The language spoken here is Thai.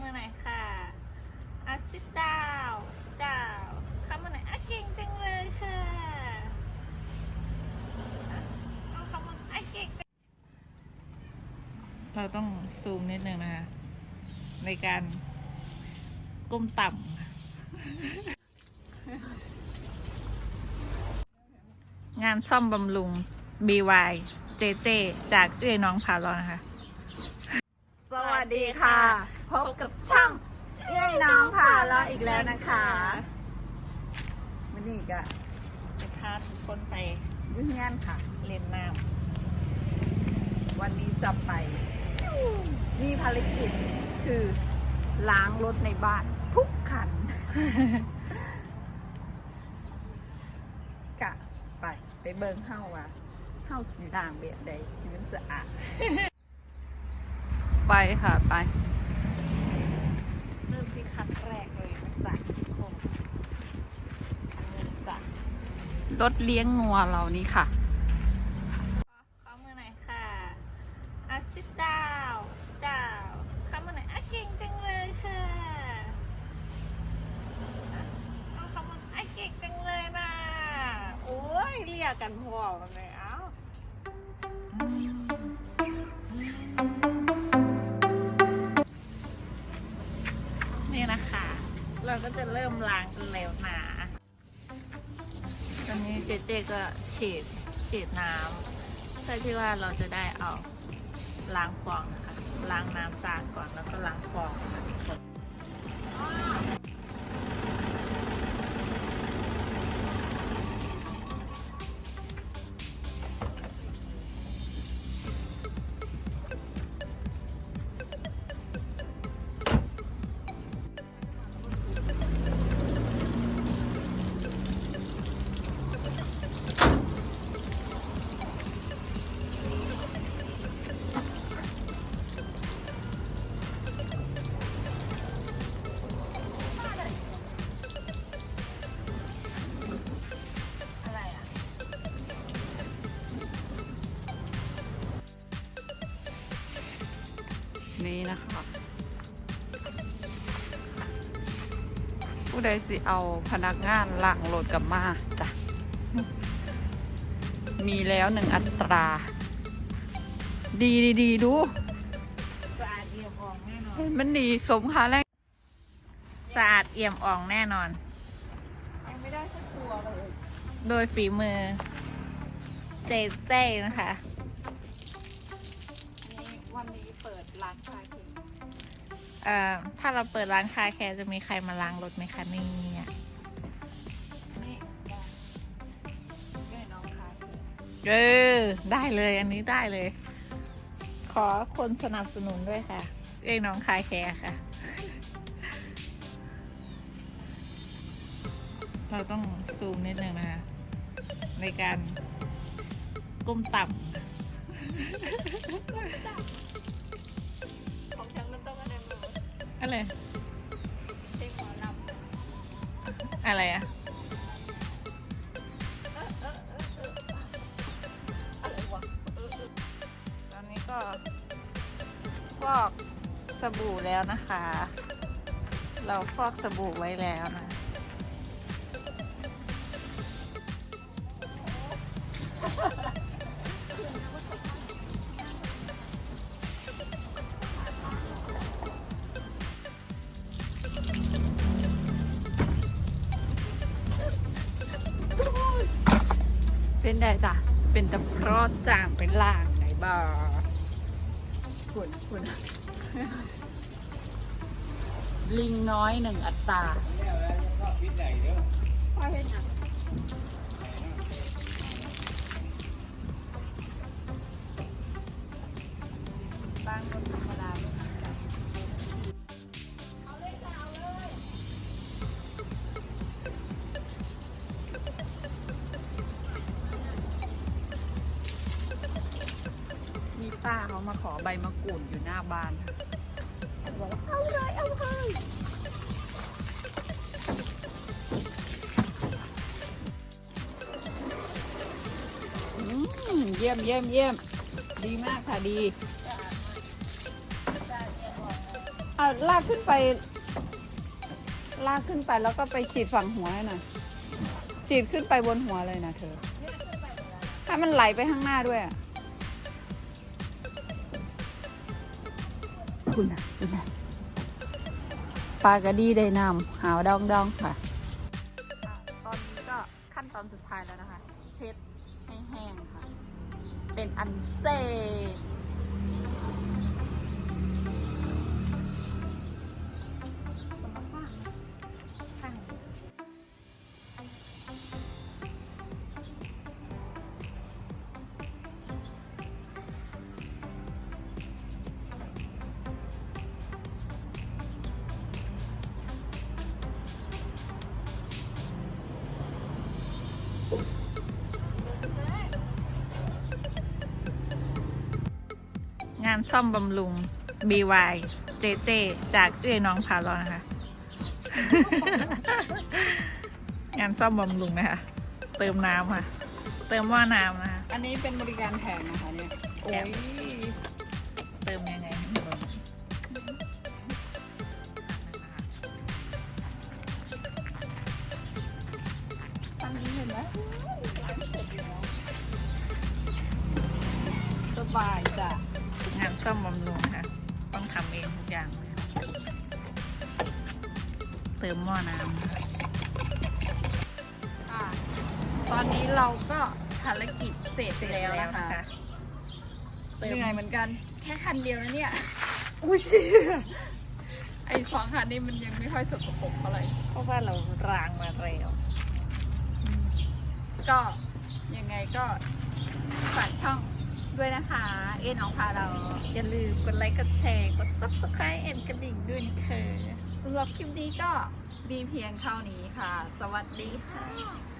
มือหน่อยค่ะอาซิดดาวดาวเข้ามือหน่อยอะเก่งจังเลยค่ะเอาเข้ามืออะเก่งจังเราต้องซูมนิดนึงนะคะ ในการก้มต่ำงานซ่อมบำรุง BY JJ จากเอื้อยน้องพาลอนะคะ สวัสดีค่ะ พบกับช่องเอ้ยน้องค่ะเราอีกแล้วนะคะวันนี้ก็จะพาทุกคนไปยุ่งงานค่ะ เล่นน้ำวันนี้จะไป มีภารกิจคือล้างรถในบ้านทุกคันกะไปไปเบิ่งเฮ้าว่าเฮ้าสีด่างเบียดใดมันสะอาด ไปค่ะไป เริ่มที่คันแรกเลยนะจ๊ะทุกคนคันนี้จ้ะรถเลี้ยงงัวเรานี่ค่ะเข้ามือหน่อยค่ะอาซิดดาวดาวเข้ามือหน่อยอะเก่งจังเลยค่ะอะเอาเข้ามืออะเก่งจังเลยนะโอ้ยเรียกกันพอกันเลยเอ้า เราก็จะเริ่มล้างกันแล้วนะตอนนี้เจเจก็ฉีดฉีดน้ำเพื่อที่ว่าเราจะได้เอาล้างฟองนะคะล้างน้ำสะอาดก่อนแล้วก็ล้างฟองนะคะ นี่นะคะ ผู้ใดสิเอาพนักงานล้างรถกลับมาจ้ะ มีแล้วหนึ่งอัตรา ดีดีดีดู สะอาดเอี่ยมอ่องแน่นอนเห็นมันดีสมค่าแรกสะอาดเอี่ยมอ่องแน่นอน ยังไม่ได้สักตัวเลย โดยฝีมือ เจเจนะคะ นี่วันนี้เปิด ร้านคาเฟ่เอ่อถ้าเราเปิดร้านคาแคร์จะมีใครมาล้างรถไหมคะเนี่ยนี่ได้ด้วยน้องคาเฟ่เออได้เลยอันนี้ได้เลย ขอคนสนับสนุนด้วยค่ะ เอ้ยน้องคาแคร์ค่ะ เราต้องซูมนิดนึงนะคะในการก้มต่ของ อะไรเพลงหมอลอะไรอะำอะไรออเออตอนนี้ก็ฟอกสบู่แล้วนะคะ เราฟอกสบู่ไว้แล้วนะ เป็นได้จ้ะ เป็นตะพราะจางเป็นล่างไหนบ้าคุณคุณลิงน้อยหนึ่งอัตราพ่อเห็นยังบ้านคนธรรมดา ไม่ทำกันมีป้าเขามาขอใบมะกรูดอยู่หน้าบ้านบอกว่าเอาเลยเอาเลยเยี่ยมเยี่ยมเยี่ยมดีมากค่ะดีเอาลากขึ้นไป ลากขึ้นไปแล้วก็ไปฉีดฝั่งหัวให้หน่อยฉีดขึ้นไปบนหัวเลยนะเธอให้มันไหลไปข้างหน้าด้วยอะ คุณนะคุณนะปลากระดีได้นำหาวดองดองๆค่ะ ตอนนี้ก็ขั้นตอนสุดท้ายแล้วนะคะ เช็ดให้แห้งค่ะ เป็นอันเซ่ งานซ่อมบำรุง BY JJ จากเอื้อยน้องพาลอนะคะ งานซ่อมบำรุงนะคะ เติมน้ำค่ะ เติมว่าน้ำนะคะ อันนี้เป็นบริการแถมนะคะเนี่ย โอ้ย บายจ้ะงานซ่อมบำรุงนะคะต้องทำเองทุกอย่างเลยเติมหม้อน้ำนะคะอะ ตอนนี้เราก็ภารกิจเสร็จแล้วนะคะเติมเหนื่อยเหมือนกัน แค่คันเดียวนะเนี่ย อุ้ยไอสองคันนี้มันยังไม่ค่อยสกปรกเท่าไหร่เพราะว่าเรารางมาเร็ว ก็ยังไงก็ฝากช่อง ด้วยนะคะ เอ็นของพาเรา อย่าลืมกดไลค์กดแชร์กด subscribe เอนกระดิ่งด้วยนะคะสำหรับคลิปนี้ก็มีเพียงเท่านี้ค่ะ สวัสดีค่ะ